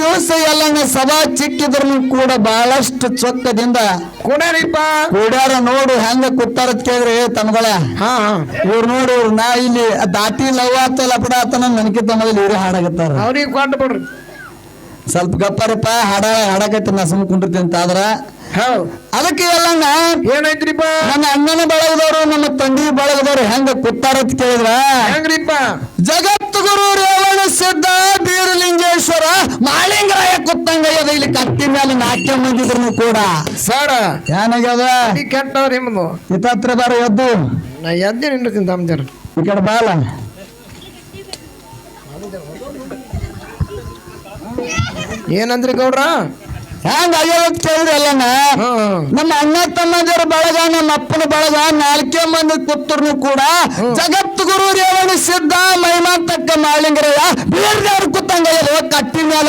ದಿವಸ ಎಲ್ಲ ಸಭಾ ಚಿಕ್ಕಿದ್ರು ಕೂಡ ಬಹಳಷ್ಟು ಚೊಕ್ಕದಿಂದ ಕೊಡ್ಯಾರಿಪ್ಪ? ಕೂಡ್ಯಾರ ನೋಡು ಹೆಂಗ ಕೂತಾರ ಕೇಳ್ರಿ ತಮ್ಗಳ ಇವ್ರು ನೋಡು ಇವ್ರು ನಾ ಇಲ್ಲಿ ದಾಟಿ ಲವ್ ಆತ ಲಪಡ ಆತನ. ನನಗೆ ತಮ್ಮಲ್ಲಿ ಇವ್ರೇ ಹಾಡಾಗತ್ತಾರ ಅವ್ರಿಗೆ ಕೊಟ್ಟು ಬಿಡ್ರಿ. ಸ್ವಲ್ಪ ಗಪ್ಪರಪ್ಪ ಹಾಡ ಹಾಡಕತ್ತೆ ನಾ ಸುಮ್ ಕುಂಡಿರ್ತೀನಿ ಅಂತ ಆದ್ರ. ಅದಕ್ಕೆ ಎಲ್ಲ ಏನೈತ್ರಿಪ್ಪ? ನನ್ನ ಅಣ್ಣನ ಬಳಗದವರು ನಮ್ಮ ತಂಗಿ ಬಳಗದವ್ರು ಹೆಂಗ ಕೂತಾರ ಅಂತ ಕೇಳಿದ್ರ. ಹೆಂಗ್ರಿಪ್ಪ? ಜಗದ್ಗುರು ರೇವಣ ಸಿದ್ಧ ಬೀರಲಿಂಗೇಶ್ವರ ಮಾಳಿಂಗರಾಯ ಇಲ್ಲಿ ಕತ್ತಿ ಮೇಲೆ ನಾಟ್ಯ ಮಂದಿದ್ರು ಕೂಡ. ಸರ್ ಏನಾಗ್ಯದ ಕೆಟ್ಟವ್ರ ನಿಮ್ಮದು. ಇತ್ತತ್ರ ಬಾರ ಎದ್ದು. ನಾ ಎದ್ದೆ ನಿಂಡ್ತೀನಿ ತಮ್ಮದಿರು ಈ ಕಡೆ ಬಾಲ. ಏನಂದ್ರಿ ಗೌಡ್ರ? ಹೆಂಗ ಕೇಳಿದ್ರಿ ಅಲ್ಲಣ್ಣ? ನಮ್ಮ ಅಣ್ಣ ತಮ್ಮಂದಿರ ಬಳಗ ನಮ್ಮ ಅಪ್ಪನ ಬಳಗ ನಾಲ್ಕೇ ಮಂದಿ ಕೂತರ್ನು ಕೂಡ ಜಗದ್ಗುರು ರೇವಣ ಸಿದ್ಧ ಮಹಿಮಾಂತಕ್ಕ ಮಾಳಿಂಗರಾಯ ಬೀರ್ದೇವ್ರ ಕೂತಂಗ ಕಟ್ಟಿ ಮೇಲ.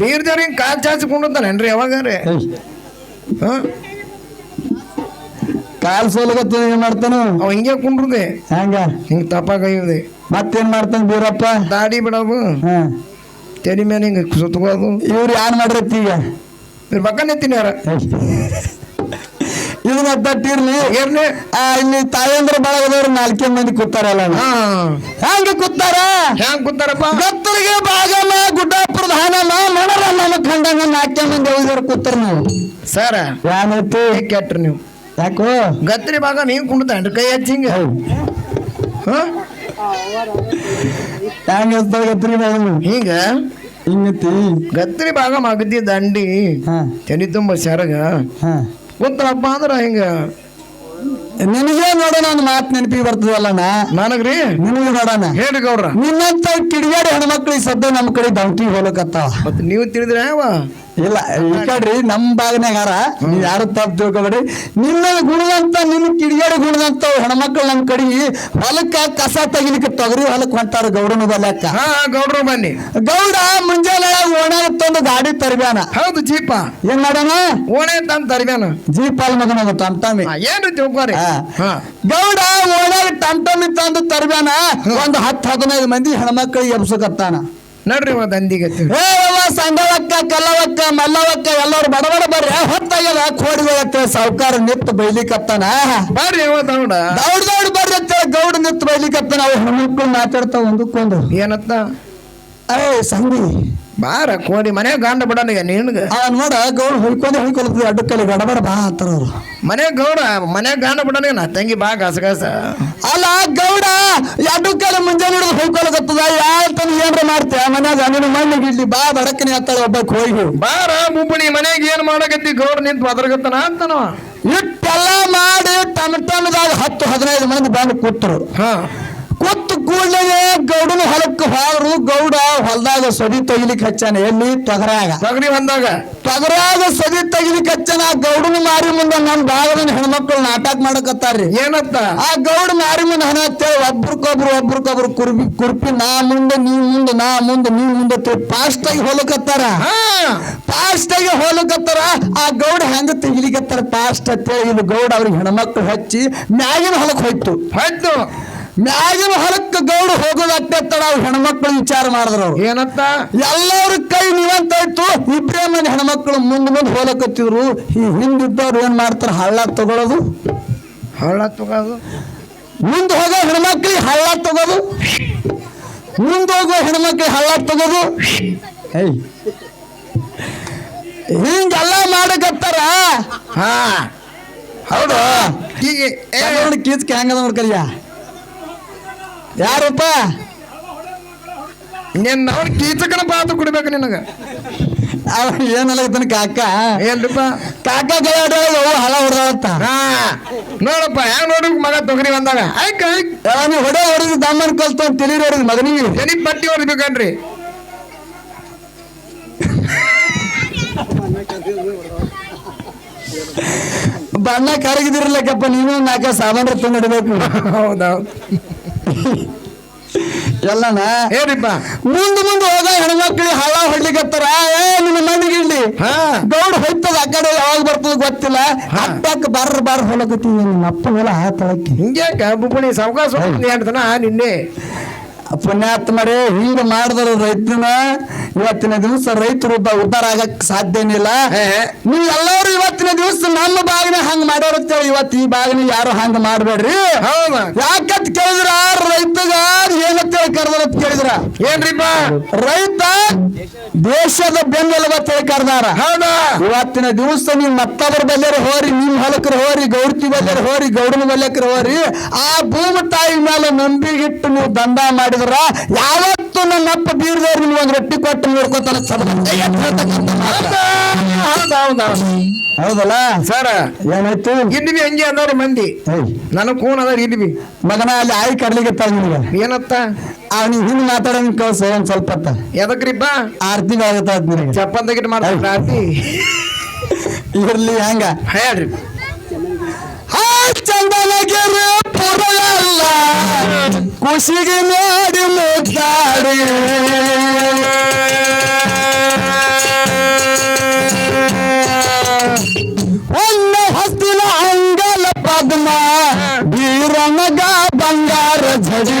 ಬೀರ್ದವ್ರಿಗೆ ಕಾಲ್ ಚಾಚಿ ಕುಂಡಿರ್ತಾನೇನ್ರಿ ಯಾವಾಗಾರೆ ಹಾ? ಕಾಲ್ ಸೋಲಗತ್ತ ಏನ್ ಮಾಡ್ತಾನ? ಅವ ಹಿಂಗೆ ಕುಂಡ್ರದೆ. ಹೆಂಗ? ಹಿಂಗೆ ತಪ್ಪಾಗಯ್ಯದೆ ಮತ್ತೇನ್ ಮಾಡ್ತಾನ ಬೀರಪ್ಪ? ದಾಡಿ ಬಿಡೋದು. ತೆರಿ ತೆಲಿ ಮೇಲೆ ಹಿಂಗೆ ಸುತ್ತಗೋದು ಇವ್ರು ಯಾರು ಮಾಡಿರತ್ತೀಗ ಇವ್ರ ಬಕ್ಕ ನೆತ್ತಿನ ಯಾರ ಇದನ್ನ ತಟ್ಟಿರ್ಲಿ ಏರ್ಲಿ ಆ ಇಲ್ಲಿ ತಾಯಂದ್ರ ಬಳಗದವ್ರು ನಾಲ್ಕೇ ಮಂದಿ ಕೂತಾರಲ್ಲ ಹಾ. ಹೆಂಗ ಕೂತಾರ? ಹ್ಯಾಂಗ್ ಕೂತಾರಪ್ಪ? ಗತ್ತರಿಗೆ ಬಾಗಮ್ಮ ಗುಡ್ಡಾಪುರದ ಧಾನಮ್ಮ ಮಣರ ನಮ್ಮ ಕಂಡಂಗ ನಾಲ್ಕೇ ಮಂದಿ ಹೋಗಿದ್ರು ಕೂತಾರ ನಾವು. ಸರ. ಏನೈತಿ ಕೆಟ್ರಿ ನೀವು. ಯಾಕೋ? ಗತ್ರಿ ಭಾಗ ನೀವು ಕುಂಡ್ತಾನ್ರಿ ಕೈ ಹಚ್ಚಿ ಹಿಂಗೆ. ಹೆಂಗ ಗತ್ರಿ ಭಾಗ ಹಿಂಗ? ಹಿಂಗತಿ ಗತ್ರಿ ಭಾಗ ಮಗದಿ ದಂಡಿ ತೆನಿ ತುಂಬ ಸೆರಗ. ಹಾ ಅಂದ್ರೆ ಹಿಂಗ. ನಿನಗೆ ನೋಡೋಣ ಒಂದು ಮಾತು ನೆನಪಿಗೆ ಬರ್ತದಲ್ಲಣ್ಣ. ನನಗ್ರಿ? ನಿನಗೆ ನೋಡೋಣ. ಹೇಳಿ ಗೌಡ್ರ. ನಿನ್ನಂತ ಕಿಡಿಗಾಡಿ ಹೆಣ್ಮಕ್ಳಿಗೆ ಸದ್ಯ ನಮ್ಮ ಕಡೆ ದಂಕಿ ಹೋಲಕತ್ತಾವ ಮತ್ತೆ ನೀವು ತಿಳಿದ್ರೆ ಯಾವ? ಇಲ್ಲ ಈ ಕಡ್ರಿ ನಮ್ ಹಾರ ನೀವ್ ಯಾರು ತಪ್ಪು ತಿಳ್ಕೊಬೇಡಿ ನಿನ್ನ ಗುಣದಂತ ನಿನ್ನ ಕಿಡಿಗೇಡಿ ಗುಣದಂತ ಹೆಣ್ಮಕ್ಳು ನಮ್ ಕಡೆ ಹೊಲಕ್ಕ ಕಸ ತೆಗಿಲಿಕ್ಕೆ ತೊಗರಿ ಹೊಲಕ್ ಹೊಂಟಾರ ಗೌಡನ ಬಲಕ್ಕ ಹಾ ಗೌಡ್ರು ಬನ್ನಿ. ಗೌಡ ಮುಂಜಾನೆ ಓಣೆ ತಂದು ಗಾಡಿ ತರ್ಬ್ಯಾನ. ಹೌದು ಜೀಪ. ಏನ್ ಮಾಡೋಣ ಓಣೆ ತಂದ್ ತರ್ಬೇನ ಜೀಪ್ ಅಲ್ಲಿ ಮಗನ ಟಮ್ ಟಮಿ ಹಾ, ಏನ್ರಿ ತಿಳ್ಕೊರಿ? ಹಾ. ಹಾ. ಗೌಡ ಓಣೆ ಟಮ್ ಟಮಿ ತಂದು ತರ್ಬ್ಯಾನ. ಒಂದು ಹತ್ತು ಹದಿನೈದು ಮಂದಿ ಹೆಣ್ಮಕ್ಳಿಗೆ ಎಬ್ಸಕತ್ತಾನ. ನಡ್ರಿ ಮತ್ತೆ ಅಂದಿಗೆ ಸಂಗಳಕ್ಕ ಕಲ್ಲವಕ್ಕ ಮಲ್ಲವಕ್ಕ ಎಲ್ಲರೂ ಬಡಬಡ ಬರ್ರಿ. ಹೊತ್ತಾಗ್ಯದ? ಕೋಡಿಗಳತ್ತ ಸಾವುಕಾರ ನಿತ್ತು ಬೈಲಿಕತ್ತಾನ. ಬರ್ರಿ ದೌಡ. ದೌಡ್ ದೌಡ್ ಬರ್ರಿ ಅಂತೇಳಿ ಗೌಡ ನಿತ್ತು ಬೈಲಿಕತ್ತಾನ. ಅವು ಹೆಣ್ಮಕ್ಳು ಮಾತಾಡ್ತಾವ ಒಂದಕ್ಕೊಂದು. ಏನತ್ತ? ಏ ಸಂಗಿ. ಬಾರ ಕೋಡಿ ಮನೆ ಗಂಡ ಬಿಡನಿಗ ನೀನ್ಗ. ನೋಡ ಗೌಡ ಹೊಯ್ಕೊಂಡೆ ಹೊಯ್ಕೊಳ್ತದೆ ಅಡ್ಡಕ್ಕಲ್ಲಿ ಗಡಬಡ ಬಾ ಅಂತಾರ ಅವ್ರು. ಮನೆ ಗೌಡ ಮನೆ ಗಂಡ ಬಿಡನಿಗ ನಾ ತಂಗಿ ಬಾ ಗಸಗಸ ಅಲ್ಲ ಗೌಡ ಅಡ್ಡಕ್ಕಲ್ಲಿ ಮುಂಜಾನೆ ಹಿಡಿದು ಹುಯ್ಕೊಳಕತ್ತದ ಯಾರ ತನ ಏನ್ರ ಮಾಡ್ತೀಯ? ಮನ್ಯಾಗ ನಿನ್ನ ಮಣ್ಣು ಇಡ್ಲಿ ಬಾ ಬಡಕನೆ ಅತ್ತಾಳ ಒಬ್ಬ ಹೋಗಿ ಬಾರ ಬುಬ್ಬಣಿ ಮನೆಗೆ ಏನ್ ಮಾಡಕತ್ತಿ ಗೌಡ ನಿಂತು ಬದರ್ಗತ್ತನ ಅಂತನೋ ಇಟ್ಟೆಲ್ಲ ಮಾಡಿ ಟಮ್ ಟಮ್ದಾಗ ಹತ್ತು ಹದಿನೈದು ಮಂದಿ ಬಂದು ಕೂತರು. ಹಾ. ಕೂಡಲೇ ಗೌಡನ ಹೊಲಕ್ಕೆ ಹೋದ್ರು ಗೌಡ ಹೊಲದಾಗ ಸದಿ ತೆಗಿಲಿಕ್ಕೆ ಹಚ್ಚಾನ. ಎಲ್ಲಿ? ತೊಗರಾಗ. ತೊಗರಿ ಬಂದಾಗ ತೊಗರಾಗ ಸದಿ ತೆಗಿಲಿಕ್ಕೆ ಹಚ್ಚಾನ ಗೌಡನ ಮಾರಿ ಮುಂದೆ ನಮ್ ಭಾಗದ ಹೆಣ್ಮಕ್ಳು ನಾಟಕ ಮಾಡಕತ್ತಾರ್ರಿ. ಏನತ್ತ? ಆ ಗೌಡ ಮಾರಿ ಮುಂದೆ ಹಣ ಅಂತೇಳಿ ಒಬ್ರಿಗೊಬ್ರು ಒಬ್ರಿಗೊಬ್ರು ಕುರ್ಬಿ ಕುರ್ಪಿ ನಾ ಮುಂದೆ ನೀ ಮುಂದೆ ನಾ ಮುಂದೆ ನೀ ಮುಂದೆ ಫಾಸ್ಟ್ ಆಗಿ ಹೊಲಕತ್ತಾರ. ಫಾಸ್ಟ್ ಆಗಿ ಹೋಲಕತ್ತಾರ. ಆ ಗೌಡ ಹೆಂಗ ತೆಗಿಲಿಕತ್ತಾರ ಫಾಸ್ಟ್ ಅಂತೇಳಿ ಇಲ್ಲಿ ಗೌಡ ಅವ್ರಿಗೆ ಹೆಣ್ಮಕ್ಳು ಹಚ್ಚಿ ಮ್ಯಾಗಿನ ಹೊಲಕ್ಕೆ ಹೋಯ್ತು. ಆಯ್ತು ಮ್ಯಾಗಿನ ಹೊಲಕ್ಕೆ ಗೌಡ ಹೋಗೋದಕ್ಕೆ ನಾವು ಹೆಣ್ಮಕ್ಳು ವಿಚಾರ ಮಾಡಿದ್ರು ಅವ್ರು. ಏನಂತ? ಎಲ್ಲರ ಕೈ ನೀವಂತ ಇತ್ತು ಇಬ್ಬರೇ ಮಂದಿ ಹೆಣ್ಮಕ್ಳು ಮುಂದ್ ಮುಂದ್ ಹೋಲಕತ್ತಿದ್ರು. ಈ ಹಿಂದಿದ್ದವ್ರು ಏನ್ ಮಾಡ್ತಾರ? ಹಳ್ಳ ತಗೊಳ್ಳೋದು ಹಳ್ಳ ತಗೋದು ಮುಂದೆ ಹೋಗೋ ಹೆಣ್ಮಕ್ಳಿಗೆ ಹಳ್ಳ ತಗೋದು. ಮುಂದೆ ಹೋಗೋ ಹೆಣ್ಮಕ್ಳಿಗೆ ಹಳ್ಳ ತಗೋದು. ಏಯ್ ಹಿಂಗೆಲ್ಲ ಮಾಡಕತ್ತಾರ? ಹಾ. ಹೌದು. ಈಗ ಕೀಚ್ಕೆ ಹೆಂಗದ ನೋಡ್ಕಲ್ಯ ಯಾರಪ್ಪ? ನಿನ್ನ ಅವ್ರ ಕೀಚಕನ ಪಾತ್ರ ಕುಡಿಬೇಕು ನಿನಗ. ಅವ ಏನಲ್ಲ ಕಾಕ? ಏನ್ರಿಪ್ಪ? ಕಾಕ ಗೈಯಾಡ ಹಳ ಹೊಡೆದಂತ ಹಾ. ನೋಡಪ್ಪ ಹೆಂಗ್ ನೋಡಿ ಮಗ ತೊಗರಿ ಬಂದಾಗ? ಆಯ್ಕೆ ಹೊಡೆ ಹೊಡೆದು ದಮ್ಮನ್ ಕಲ್ತು ತಿಳಿರಿ ಹೊಡೆದು ಮಗನಿಗೆ ಎನಿ ಪಟ್ಟಿ ಹೊಡಿಬೇಕನ್ರಿ? ಬಣ್ಣ ಕರಗಿದಿರ್ಲಕ್ಕಪ್ಪ ನೀನು ನಾಲ್ಕ ಸಾಮಾನ್ಯ ತಂದಿಡ್ಬೇಕು ಹೌದೌದು ಎಲ್ಲನ? ಮುಂದೆ ಮುಂದೆ ಹೋದಾಗ ಹೋಗ ಹೆಣ್ಮಕ್ಳಿಗೆ ಹಳ ಹೊಡ್ಲಿಕ್ಕತ್ತಾರ ಏ ನಿನ್ನ ಮಣ್ಣಿಗೆ ಇಡ್ಲಿ ಹಾ. ಗೌಡ್ ಹೊಯ್ತದ ಆ ಕಡೆ ಯಾವಾಗ ಬರ್ತದ ಗೊತ್ತಿಲ್ಲ. ಹಬ್ಬಕ್ಕೆ ಬರ್ರ ಬರ್ರ ಹೊಲಕತ್ತಿ ನಿಮ್ಮ ಅಪ್ಪ ಹೊಲ ಆ ತಳಕ್ಕೆ ಹಿಂಗ್ಯಾಕ ಬುಬ್ಬಣಿ ಸಾವಕಾಶ ನಿನ್ನೆ? ಪುಣ್ಯಾತ್ಮರೇ ಹಿಂಗ ಮಾಡಿದ್ರು ರೈತನ ಇವತ್ತಿನ ದಿವಸ ರೈತರು ಉದ್ಧಾರ ಆಗಕ್ ಸಾಧ್ಯನೇ ಇಲ್ಲ ನೀವ್ ಎಲ್ಲರೂ ಇವತ್ತಿನ ದಿವಸ ನಮ್ಮ ಬಾಗಿನ ಹಂಗ ಮಾಡ್ಯಾರತ್ತೇಳಿ ಇವತ್ತು ಈ ಬಾಗಿನ ಯಾರು ಹಂಗ ಮಾಡ್ಬೇಡ್ರಿ? ಯಾಕತ್ ಕೇಳಿದ್ರ ರೈತಗ ಏನತ್ತೇಳಿ ಕರೆದ್ರ? ಏನ್ರಿಪ್ಪ? ರೈತ ದೇಶದ ಬೆನ್ನೆಲುಬ ತಿಳ್ಕರ್ದಾರ. ಹೌದಾ. ಇವತ್ತಿನ ದಿವಸ ನೀವು ಮತ್ತೊಬ್ಬರ ಬಲ್ಲೆರ ಹೋರಿ ನಿಮ್ ಹೊಲಕ್ರ ಹೋರಿ ಗೌಡ್ತಿ ಬಲ್ಲೆರ ಹೋರಿ ಗೌಡನ ಬಲ್ಲೆಕ್ರ ಹೋರಿ ಆ ಭೂಮಿ ತಾಯಿ ಮೇಲೆ ನಂಬಿಗಿಟ್ಟು ನೀವು ದಂಡ ಮಾಡಿದ್ರ ಯಾವತ್ತು ನನ್ನಪ್ಪ ಬೀರ್ದವ್ರು ನಿಮ್ಗೆ ಒಂದ್ ರೊಟ್ಟಿ ಕೊಟ್ಟು ನೋಡ್ಕೋತಾರ ಹೌದ ಹೌದ ಹೌದಲ್ಲ? ಸರ್ ಏನಾಯ್ತು? ಇಲ್ಲಿ ಹಂಗೆ ಅಂದವ್ರು ಮಂದಿ. ನನಗ್ ಕೂನ್ ಅದಾರ ಇಲ್ಲಿ ಮಗನ ಅಲ್ಲಿ ಆಯಿ ಕಡ್ಲಿಗೆ ಏನತ್ತ? ನೀವ್ ಹಿಂಗ್ ಮಾತಾಡಂಗ್ ಕಳ್ಸ ಒಂದ್ ಸ್ವಲ್ಪ ಹೊತ್ತ. ಎದಕ್ರಿಪ್ಪ ಆರ್ ತಿಂಗಳು ಆಗತ್ತ ನಿನಗೆ. ಚಪ್ಪನ್ ತೆಗಿಟ್ ಮಾಡ್ತಾರೆ ಆರ್ತಿ. ಇರ್ಲಿ ಹಂಗ. ಹೇಳ್ರಿ. ಹಾ ಚಂದನಗಿರಿ ಪುರಲ್ಲ ಖುಷಿಗೆ ನೋಡಿ ಮುದ್ದಾಡಿ. ಒಂದು ಹಸ್ತಿನ ಅಂಗಲ ಪದ್ಮ ಬೀರನಗ ಬಂಗಾರ ಝಡಿ.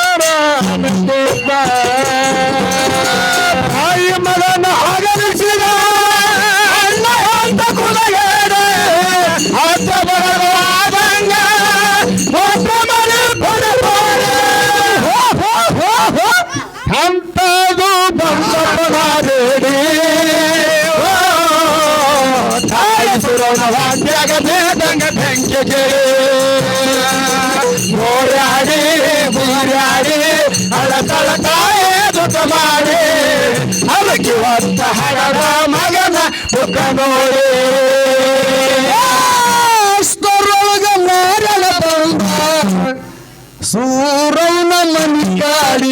ಮಗನ ಮುಖ ನೋಡಿ ಅಷ್ಟರೊಳಗ ನಾರಳ ಬಂದ ಸೂರವನ ಮನಿ ಕಾಡಿ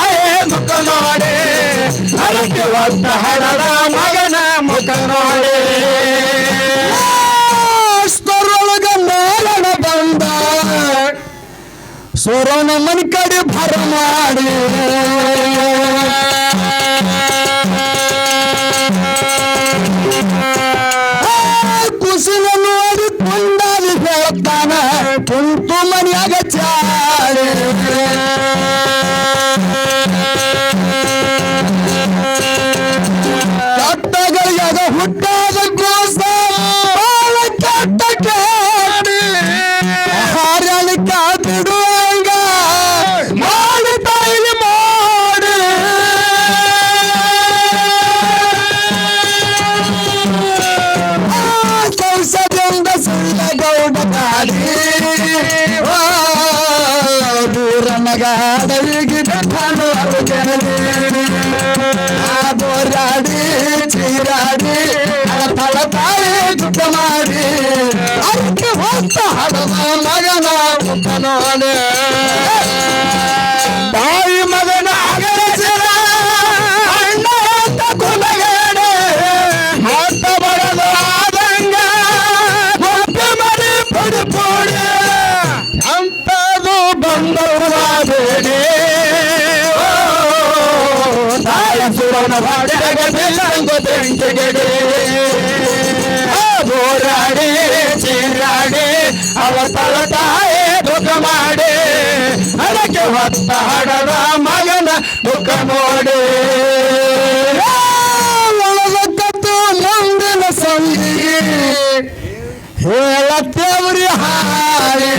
ಅದಕ್ಕೆ ಒತ್ತ ಹಡದ ಮಗನ ಮುಖ ನೋಡಿ ಅಷ್ಟರೊಳಗ ಮಾರಣ ಬಂದ ಸೋರೋನ ಮನಿ ಕಡೆ ಭರ ಮಾಡಿ ಆ ಕುಸಿನ ನೋಡಿ ಕೊಂಡಾಲಿ ಹೇಳ್ತಾನ ಕುಂತು ಮನಿಯಾಗ ಹೊತ್ತ ಹಡದ ಮಗನ ಮುಖ ನೋಡಿ. ಒಳಗತ್ತು ಮುಂದಿನ ಸಂದಿಗೆ. ಹೇಳತ್ತೇವ್ರಿ ಹಾರಿ.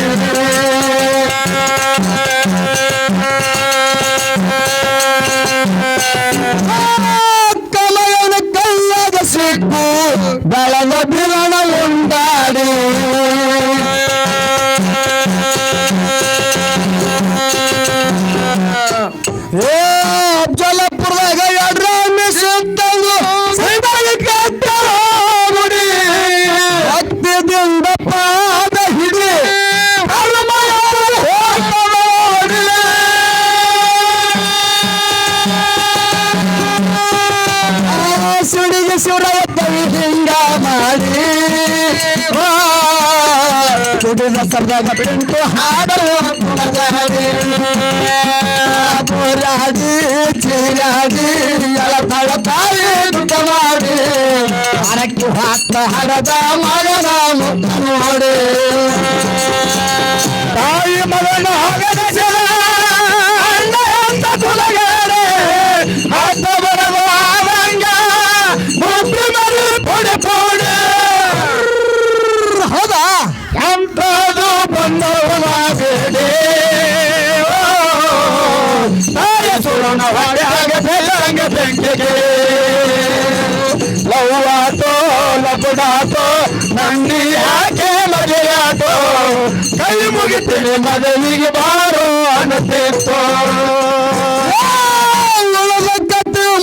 ಕಿಡಿಗೆ ಸುರಯ್ಯಂಗ ಮಾಡಿ ಕುಡಿದ ಸರ್ದಾಗ ಬಿಟ್ಟು ಹಾಡಲು ಪುರಾಡಿ ಚೀರಾಡಿ ಎಳತಳ ತಾಯಿ ದುಡ್ಡ ಮಾಡಿ ಹರಕ್ಕೆ ಹಾಕ್ತ ಹಡದ ಮಗನ ಮುದ್ದ ನೋಡಿ ತಾಯಿ ಮಗನ ಹಗದ ಜನ ಹೇಳ್ತೀನಿ ಮದುವೆಗೆ ಬಾರೋ ಅನಿಸಿತ್ತು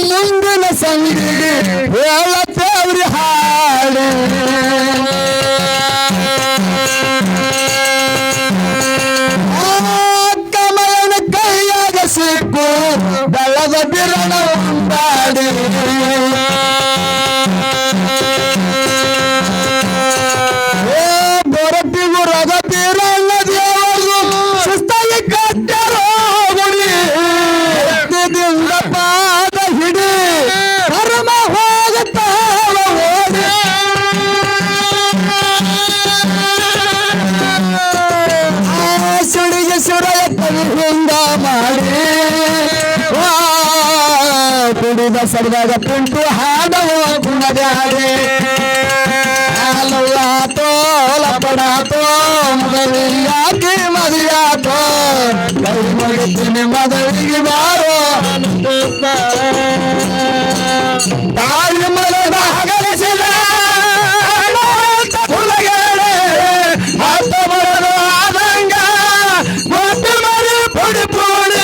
ಮುಂದಿನ ಸಂಗಿ ಹೇಳತ್ತೇವ್ರಿ ಹಾಡಿ. ಸರಿದಾಗ ಪಿಂಟು ಹಾಡವ ಗುಣಗಾರೆ ಹಾಲವಾತೋ ಲಪಡಾತೋ ಮದುವೆಯಾಗಿ ಮದುವೆಯಾತೋ ಕೈ ಮುಗಿತೀನಿ ಮದುವೆಗೆ ಬಾರೋ.